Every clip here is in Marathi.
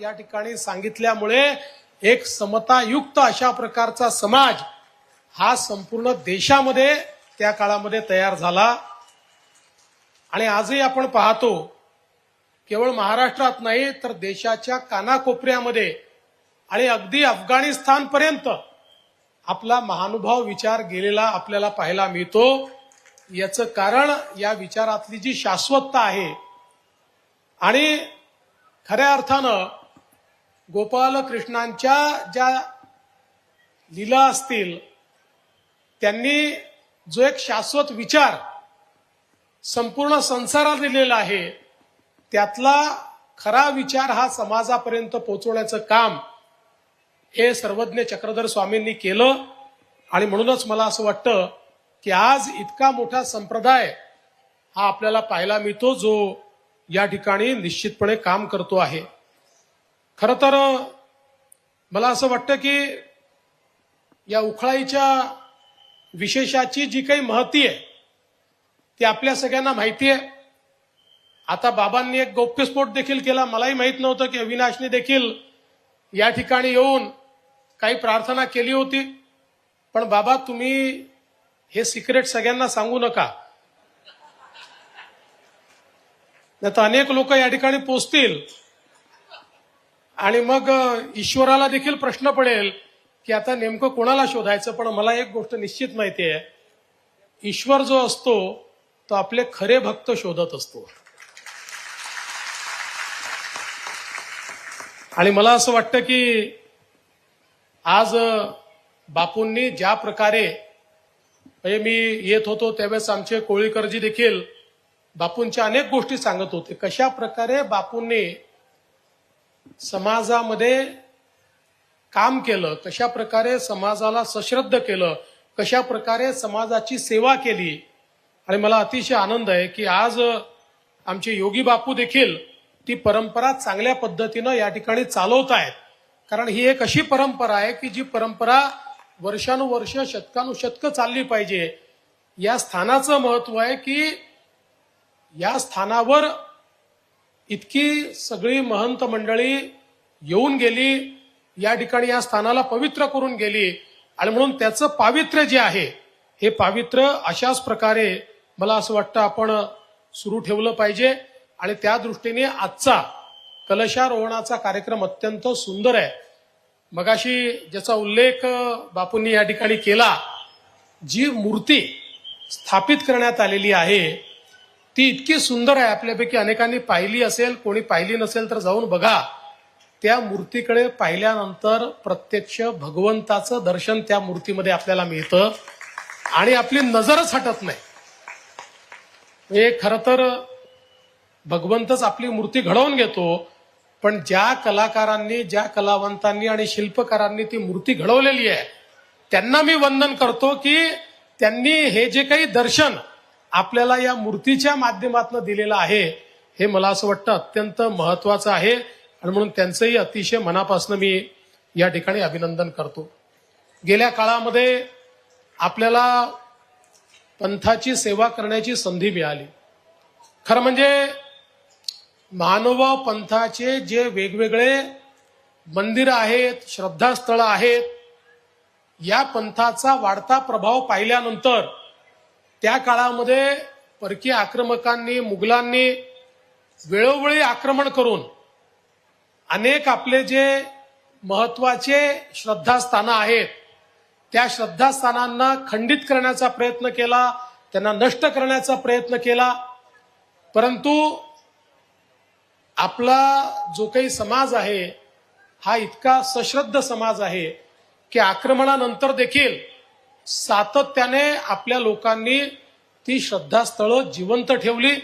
या ठिकाणी सांगितल्यामुळे एक समतायुक्त अशा प्रकारचा समाज हा संपूर्ण देशामध्ये त्या काळामध्ये तयार झाला. आणि आजही आपण पाहतो केवळ महाराष्ट्रात नाही तर देशाच्या कानाकोपऱ्यामध्ये आणि अगदी अफगाणिस्तानपर्यंत आपला महानुभाव विचार गेलेला आपल्याला पाहायला मिळतो. याचं कारण या विचारातली जी शाश्वतता आहे आणि खऱ्या अर्थानं गोपालकृष्णांच्या ज्या लीला असतील त्यांनी जो एक शाश्वत विचार संपूर्ण संसारात दिलेला आहे त्यातला खरा विचार हा समाजापर्यंत पोहोचवण्याचं काम हे सर्वज्ञ चक्रधर स्वामींनी केलं. आणि म्हणूनच मला असं वाटतं की आज इतका मोठा संप्रदाय हा आपल्याला पाहायला मिळतो जो या ठिकाणी निश्चितपणे काम करतो आहे. खर तर मला असं वाटतं की या उखळाईच्या विशेषाची जी काही महती आहे ती आपल्या सगळ्यांना माहिती आहे. आता बाबांनी एक गौप्यस्फोट देखील केला. मलाही माहीत नव्हतं की अविनाशने देखील या ठिकाणी येऊन काही प्रार्थना केली होती. पण बाबा तुम्ही हे सिक्रेट सगळ्यांना सांगू नका. नाही तर अनेक लोक या ठिकाणी पोचतील. आणि मग ईश्वराला देखील प्रश्न पडेल की आता नेमकं कोणाला शोधायचं? पण मला एक गोष्ट निश्चित माहिती आहे. ईश्वर जो असतो तो आपले खरे भक्त शोधत असतो. आणि मला असं वाटतं की आज बापूंनी ज्या प्रकारे म्हणजे मी येत होतो त्यावेळेस आमचे कोळीकरजी देखील बापूंच्या अनेक गोष्टी सांगत होते. कशा प्रकारे बापूंनी समाजामध्ये काम केलं कशा प्रकारे समाजाला सश्रद्ध केलं कशा प्रकारे समाजाची सेवा केली आणि मला अतिशय आनंद आहे की आज आमचे योगी बापू देखील ती परंपरा चांगल्या पद्धतीनं या ठिकाणी चालवत आहेत. कारण ही एक अशी परंपरा आहे की जी परंपरा वर्षानुवर्ष शतकानुशतकं चालली पाहिजे. या स्थानाचं महत्त्व आहे की या स्थानावर इतकी सगळी महंत मंडळी येऊन गेली या ठिकाणी या स्थानाला पवित्र करून गेली. आणि म्हणून त्याचं पावित्र्य जे आहे हे पावित्र्य अशाच प्रकारे मला असं वाटतं आपण सुरू ठेवलं पाहिजे. आणि त्या दृष्टीने आजचा कलशारोहणाचा कार्यक्रम अत्यंत सुंदर आहे. मगाशी ज्याचा उल्लेख बापूंनी या ठिकाणी केला जी मूर्ती स्थापित करण्यात आलेली आहे ती इतकी सुंदर आहे आपल्यापैकी. अनेकांनी पाहिली असेल कोणी पाहिली नसेल तर जाऊन बघा. त्या मूर्तीकडे पाहिल्यानंतर प्रत्यक्ष भगवंताचं दर्शन त्या मूर्तीमध्ये आपल्याला मिळतं. आणि आपली नजरच हटत नाही. हे खरं तर भगवंतच आपली मूर्ती घडवून घेतो. पण ज्या कलाकारांनी ज्या कलावंतांनी आणि शिल्पकारांनी ती मूर्ती घडवलेली आहे त्यांना मी वंदन करतो की त्यांनी हे जे काही दर्शन आपल्याला या मूर्तीच्या माध्यमातून दिलेलं आहे हे मला असं वाटतं अत्यंत महत्वाचं आहे. आणि म्हणून त्यांचंही अतिशय मनापासून मी या ठिकाणी अभिनंदन करतो. गेल्या काळामध्ये आपल्याला पंथाची सेवा करण्याची संधी मिळाली. खरं म्हणजे मानव पंथाचे जे वेगवेगळे मंदिर आहेत श्रद्धास्थळं आहेत या पंथाचा वाढता प्रभाव पाहिल्यानंतर त्या काळामध्ये परकीय आक्रमकांनी मुघलांनी वेळोवेळी आक्रमण करून अनेक आपले जे महत्त्वाचे श्रद्धास्थानं आहेत त्या श्रद्धास्थानांना खंडित करण्याचा प्रयत्न केला त्यांना नष्ट करण्याचा प्रयत्न केला. परंतु आपला जो काही समाज आहे हा इतका सश्रद्ध समाज आहे की आक्रमणानंतर देखील सातत्याने आपल्या लोकांनी ती श्रद्धास्थळं जिवंत ठेवली.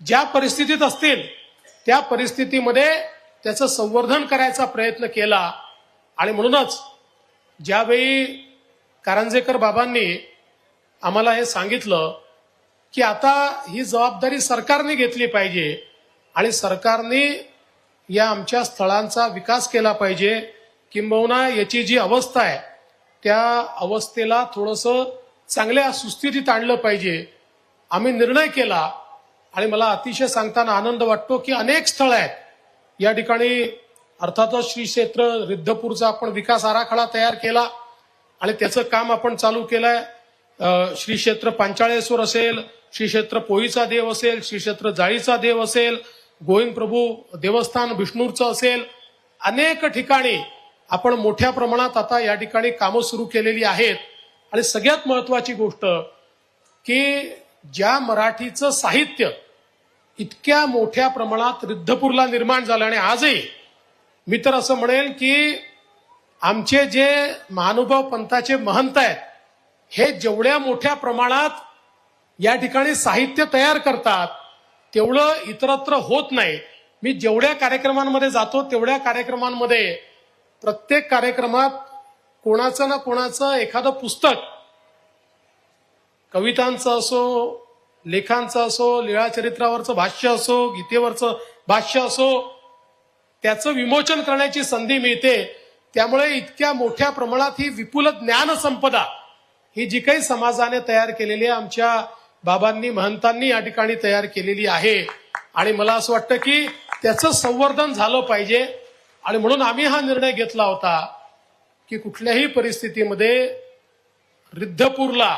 ज्या परिस्थितीत असतील त्या परिस्थितीमध्ये त्याचं संवर्धन करायचा प्रयत्न केला. आणि म्हणूनच ज्यावेळी कारंजेकर बाबांनी आम्हाला हे सांगितलं की आता ही जबाबदारी सरकारने घेतली पाहिजे आणि सरकारने या आमच्या स्थळांचा विकास केला पाहिजे किंबहुना याची जी अवस्था आहे त्या अवस्थेला थोडंसं चांगल्या सुस्थितीत आणलं पाहिजे. आम्ही निर्णय केला आणि मला अतिशय सांगताना आनंद वाटतो की अनेक स्थळं आहेत. या ठिकाणी अर्थातच श्री क्षेत्र रिद्धपूरचा आपण विकास आराखडा तयार केला आणि त्याचं काम आपण चालू केलंय. श्री क्षेत्र पांचाळेश्वर असेल श्री क्षेत्र पोईचा देव असेल श्री क्षेत्र जाळीचा देव असेल गोविंद प्रभू देवस्थान विष्णूरचं असेल अनेक ठिकाणी आपण मोठ्या प्रमाणात आता या ठिकाणी कामं सुरू केलेली आहेत. आणि सगळ्यात महत्वाची गोष्ट की ज्या मराठीचं साहित्य इतक्या मोठ्या प्रमाणात रिद्धपूरला निर्माण झालं आणि आजही मी तर असं म्हणेल की आमचे जे महानुभाव पंथाचे महंत आहेत हे जेवढ्या मोठ्या प्रमाणात या ठिकाणी साहित्य तयार करतात तेवढं इतरत्र होत नाही. मी जेवढ्या कार्यक्रमांमध्ये जातो तेवढ्या कार्यक्रमांमध्ये प्रत्येक कार्यक्रमात कोणाचं ना कोणाचं एखादं पुस्तक कवितांचं असो लेखांचं असो लीळाचरित्रावरचं भाष्य असो गीतेवरचं भाष्य असो त्याचं विमोचन करण्याची संधी मिळते. त्यामुळे इतक्या मोठ्या प्रमाणात ही विपुल ज्ञानसंपदा ही जी काही समाजाने तयार केलेली आहे आमच्या बाबांनी महंतांनी या ठिकाणी तयार केलेली आहे. आणि मला असं वाटतं की त्याचं संवर्धन झालं पाहिजे. आणि म्हणून आम्ही हा निर्णय घेतला होता की कुठल्याही परिस्थितीमध्ये रिद्धपूरला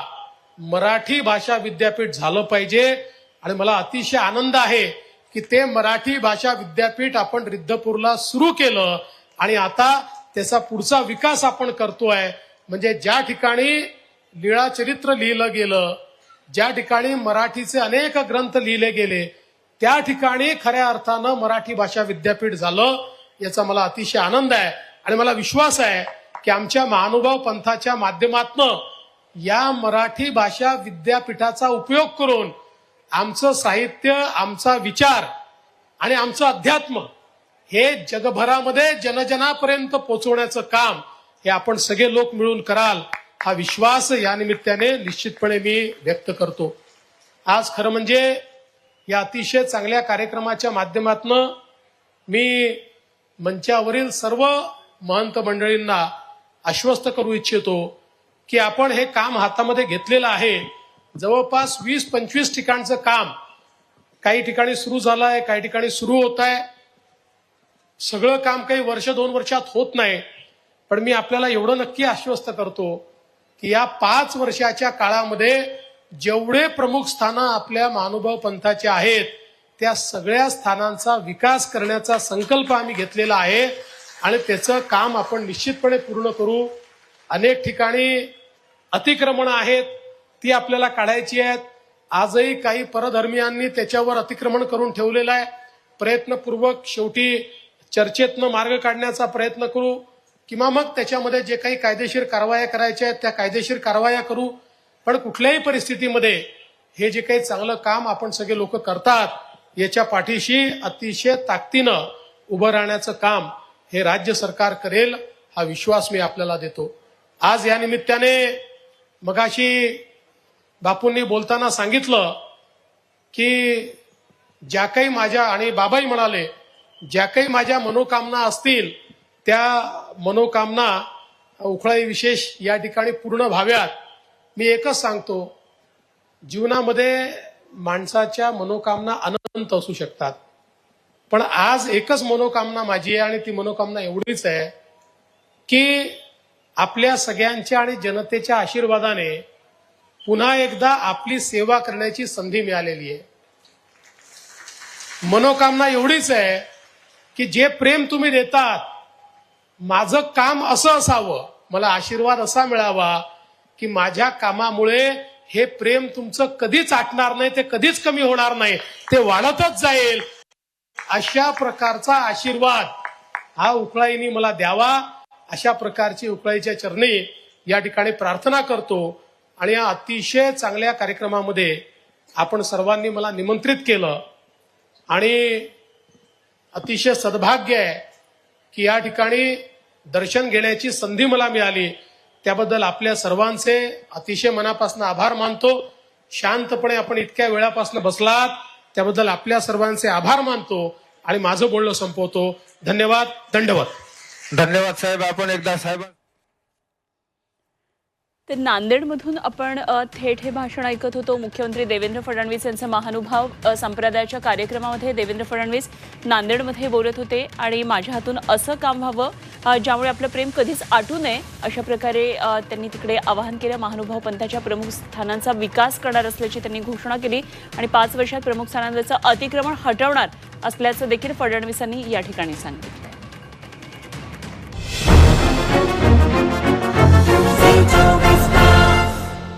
मराठी भाषा विद्यापीठ झालं पाहिजे. आणि मला अतिशय आनंद आहे की ते मराठी भाषा विद्यापीठ आपण रिद्धपूरला सुरू केलं. आणि आता त्याचा पुढचा विकास आपण करतोय. म्हणजे ज्या ठिकाणी लीळाचरित्र लिहिलं गेलं ज्या ठिकाणी मराठीचे अनेक ग्रंथ लिहिले गेले त्या ठिकाणी खऱ्या अर्थानं मराठी भाषा विद्यापीठ झालं. याचा मला अतिशय आनंद आहे आणि मला विश्वास आहे की आमच्या महानुभाव पंथाच्या माध्यमातनं या मराठी भाषा विद्यापीठाचा उपयोग करून आमचं साहित्य आमचा विचार आणि आमचं अध्यात्म हे जगभरामध्ये जनजनापर्यंत पोहोचवण्याचं काम हे आपण सगळे लोक मिळून कराल हा विश्वास या निमित्ताने निश्चितपणे मी व्यक्त करतो. आज खरं म्हणजे या अतिशय चांगल्या कार्यक्रमाच्या माध्यमातनं मी मंचावरील सर्व महंत मंडळींना आश्वस्त करू इच्छितो की आपण हे काम हातामध्ये घेतलेलं आहे. जवळपास वीस पंचवीस ठिकाणचं काम काही ठिकाणी सुरू झालं आहे काही ठिकाणी सुरू होत आहे सगळं काम काही वर्ष दोन वर्षात होत नाही. पण मी आपल्याला एवढं नक्की आश्वस्त करतो की या पाच वर्षाच्या काळामध्ये जेवढे प्रमुख स्थानं आपल्या महानुभाव पंथाचे आहेत त्या सगळ्या स्थानांचा विकास करण्याचा संकल्प आम्ही घेतलेला आहे आणि त्याचं काम आपण निश्चितपणे पूर्ण करू. अनेक ठिकाणी अतिक्रमणं आहेत ती आपल्याला काढायची आहेत. आजही काही परधर्मियांनी त्याच्यावर अतिक्रमण करून ठेवलेलं आहे. प्रयत्नपूर्वक शेवटी चर्चेतनं मार्ग काढण्याचा प्रयत्न करू किंवा मग त्याच्यामध्ये जे काही कायदेशीर कारवाया करायच्या आहेत त्या कायदेशीर कारवाया करू. पण कुठल्याही परिस्थितीमध्ये हे जे काही चांगलं काम आपण सगळे लोक करतात याच्या पाठीशी अतिशय ताकदीनं उभं राहण्याचं काम हे राज्य सरकार करेल हा विश्वास मी आपल्याला देतो. आज या निमित्ताने मगाशी बापूंनी बोलताना सांगितलं की ज्या काही माझ्या आणि बाबाही म्हणाले ज्या काही माझ्या मनोकामना असतील त्या मनोकामना उखळाई विशेष या ठिकाणी पूर्ण व्हाव्यात. मी एकच सांगतो जीवनामध्ये माणसाच्या मनोकामना अनंत असू शकतात. पण आज एकच मनोकामना माझी आहे आणि ती मनोकामना एवढीच आहे की आपल्या सगळ्यांच्या आणि जनतेच्या आशीर्वादाने पुन्हा एकदा आपली सेवा करण्याची संधी मिळालेली आहे. मनोकामना एवढीच आहे की जे प्रेम तुम्ही देतात माझं काम असं असावं मला आशीर्वाद असा मिळावा की माझ्या कामामुळे हे प्रेम तुमचं कधीच आटणार नाही ते कधीच कमी होणार नाही ते वाढतच जाईल. अशा प्रकारचा आशीर्वाद हा उकळाईनी मला द्यावा. अशा प्रकारची उकळाईच्या चरणी या ठिकाणी प्रार्थना करतो आणि या अतिशय चांगल्या कार्यक्रमामध्ये आपण सर्वांनी मला निमंत्रित केलं. आणि अतिशय सद्भाग्य आहे की या ठिकाणी दर्शन घेण्याची संधी मला मिळाली. त्याबद्दल आपल्या सर्वांचे अतिशय मनापासून आभार मानतो. शांतपणे आपण इतक्या वेळापासून बसलात त्याबद्दल आपल्या सर्वांचे आभार मानतो आणि माझं बोलणं संपवतो. धन्यवाद दंडवत. धन्यवाद साहेब. आपण एकदा साहेब तर नांदेडमधून आपण थेट हे भाषण ऐकत होतो. मुख्यमंत्री देवेंद्र फडणवीस यांचं महानुभाव संप्रदायाच्या कार्यक्रमामध्ये देवेंद्र फडणवीस नांदेडमध्ये बोलत होते आणि माझ्या हातून असं काम व्हावं ज्यामुळे आपलं प्रेम कधीच आटू नये अशा प्रकारे त्यांनी तिकडे आवाहन केलं. महानुभाव पंथाच्या प्रमुख स्थानांचा विकास करणार असल्याची त्यांनी घोषणा केली आणि पाच वर्षात प्रमुख स्थानांवरचं अतिक्रमण हटवणार असल्याचं देखील फडणवीसांनी या ठिकाणी सांगितलं.